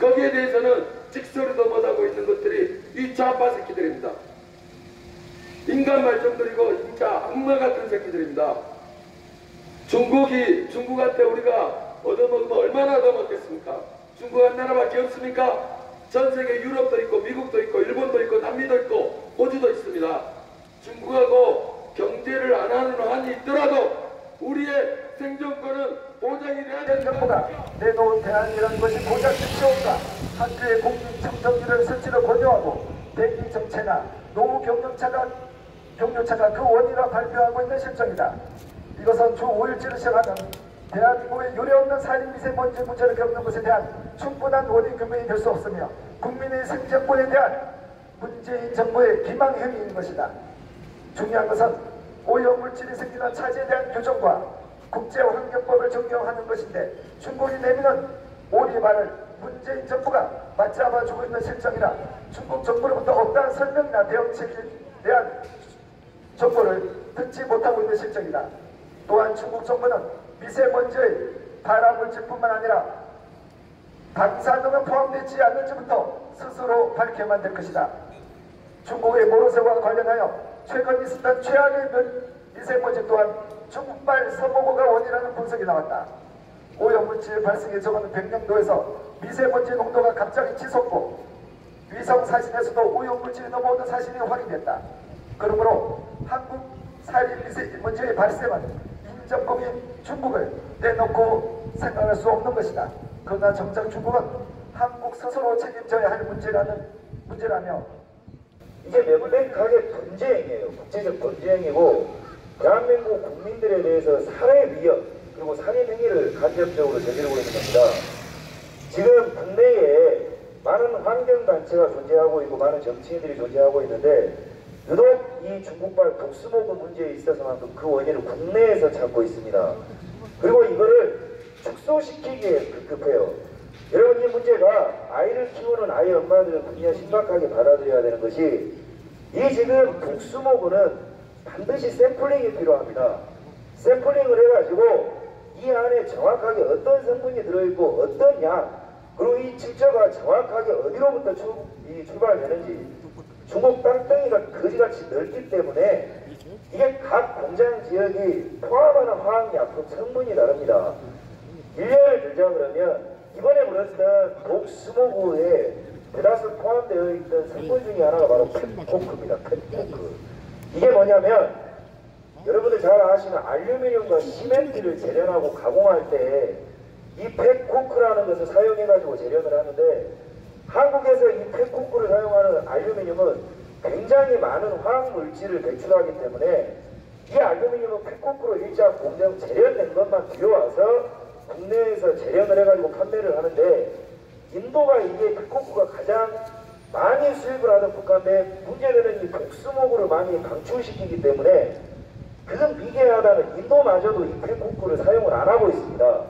거기에 대해서는 직설에도 못하고 있는 것들이 이 좌파 새끼들입니다. 인간 말종들이고 진짜 악마 같은 새끼들입니다. 중국이 중국한테 우리가 얻어먹으면 얼마나 얻어먹겠습니까? 중국 한 나라밖에 없습니까? 전 세계 유럽도 있고 미국도 있고 일본도 있고 남미도 있고 호주도 있습니다. 중국하고 경제를 안 하는 한이 있더라도 우리의 생존권은 보장이 돼야 된다. 정부가 내놓은 대안이라는 것이 끝이온가 학교의 공익청정기를 설치를 권유하고 대기 정체나 노후 경력차가 경료차가 그 원인이라 발표하고 있는 실정이다. 이것은 주 5일째를 시작하는 대한민국의 유례없는 살인 미세먼지 문제를 겪는 것에 대한 충분한 원인 규명이 될 수 없으며 국민의 생존권에 대한 문재인 정부의 기망 행위인 것이다. 중요한 것은 오염물질이 생기는 차지에 대한 규정과 국제환경법을 적용하는 것인데 중국이 내미는 오리발을 문재인 정부가 맞잡아주고 있는 실정이라 중국 정부로부터 어떠한 설명이나 대응책에 대한 정보를 듣지 못하고 있는 실정이다. 또한 중국 정부는 미세먼지의 발화물질뿐만 아니라 방사능은 포함되지 않는지부터 스스로 밝혀만 될 것이다. 중국의 모르쇠와 관련하여 최근 있었던 최악의 멸- 미세먼지 또한 중국발 서모고가 원인이라는 분석이 나왔다. 오염물질 발생에 적어는 백령도에서 미세먼지 농도가 갑자기 치솟고 위성 사진에서도 오염물질이 넘어오는 사실이 확인됐다. 그러므로 한국 살인 미세먼지의 발생은 인접국인 중국을 내놓고 생각할 수 없는 것이다. 그러나 정작 중국은 한국 스스로 책임져야 할 문제라는 문제라며 이게 명백하게 범죄행위예요. 국제적 범죄행위고 대한민국 국민들에 대해서 살해 위협 그리고 살인 행위를 간접적으로 저지르고 있는 겁니다. 지금 국내에 많은 환경단체가 존재하고 있고 많은 정치인들이 존재하고 있는데 유독 이 중국발 독스모그 문제에 있어서만큼 그 원인을 국내에서 찾고 있습니다. 그리고 이거를 축소시키기에 급급해요. 여러분 이 문제가 아이를 키우는 아이 엄마들은 굉장히 심각하게 받아들여야 되는 것이 이 지금 독수모구는 반드시 샘플링이 필요합니다. 샘플링을 해가지고 이 안에 정확하게 어떤 성분이 들어있고 어떤 양 그리고 이 질저가 정확하게 어디로부터 출, 이 출발되는지 중국 땅덩이가 거지같이 넓기 때문에 이게 각 공장 지역이 포함하는 화학약품 성분이 다릅니다. 일례를 들자 그러면 이번에 물었던 독스모그에 대다수 포함되어 있던 성분 중에 하나가 바로 펜코크입니다. 펜코크. 이게 뭐냐면 여러분들 잘 아시는 알루미늄과 시멘트를 재련하고 가공할 때 이 펜코크라는 것을 사용해가지고 재련을 하는데 한국에서 이 펜코크를 사용하는 알루미늄은 굉장히 많은 화학 물질을 배출하기 때문에 이 알루미늄은 펜코크로 일자 공정 재련된 것만 들여와서 국내에서 재련을 해가지고 판매를 하는데 인도가 이게 펜코크가 가장 많이 수입을 하던 국가인데 문제되는 이 독수목으로 많이 방출시키기 때문에 그건 미개하다는 인도마저도 이 펜코크를 사용을 안 하고 있습니다.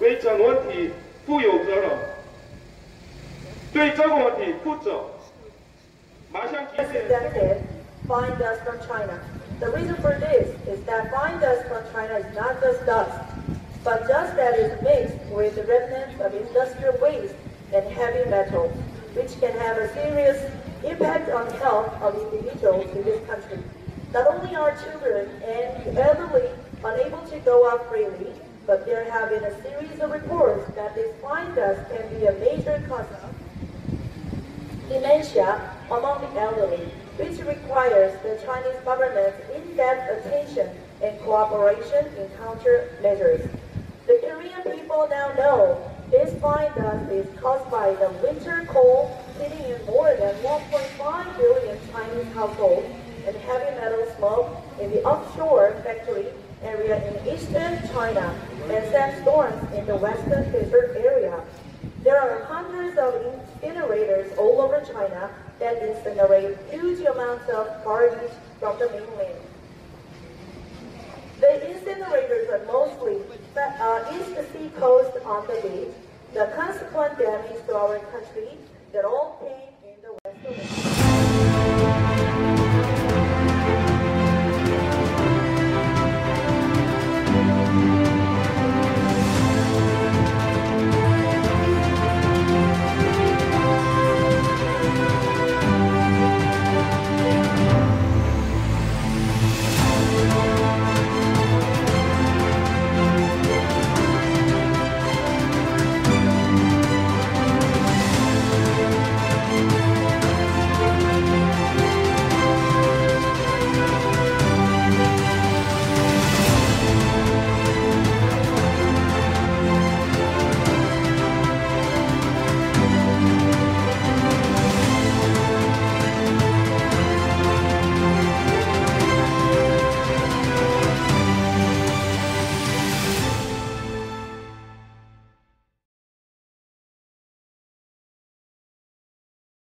为这问题负有责任，对这个问题负责。马上提醒。 President fine dust from China. The reason for this is that fine dust from China is not just dust, but dust that is mixed with the remnants of industrial waste and heavy metals, which can have a serious impact on the health of individuals in this country. Not only are children and the elderly unable to go out freely, but there have been a series of reports that this fine dust can be a major cause of dementia among the elderly, which requires the Chinese government's in-depth attention and cooperation in countermeasures. The Korean people now know this fine dust is caused by the winter cold hitting in more than 1.5 billion Chinese households and heavy metal smoke in the offshore factory area in eastern China and sandstorms in the western desert area. There are hundreds of incinerators all over China that incinerate huge amounts of garbage from the mainland. The incinerators are mostly uh, east sea coast on the beach. The consequent damage to our country that all came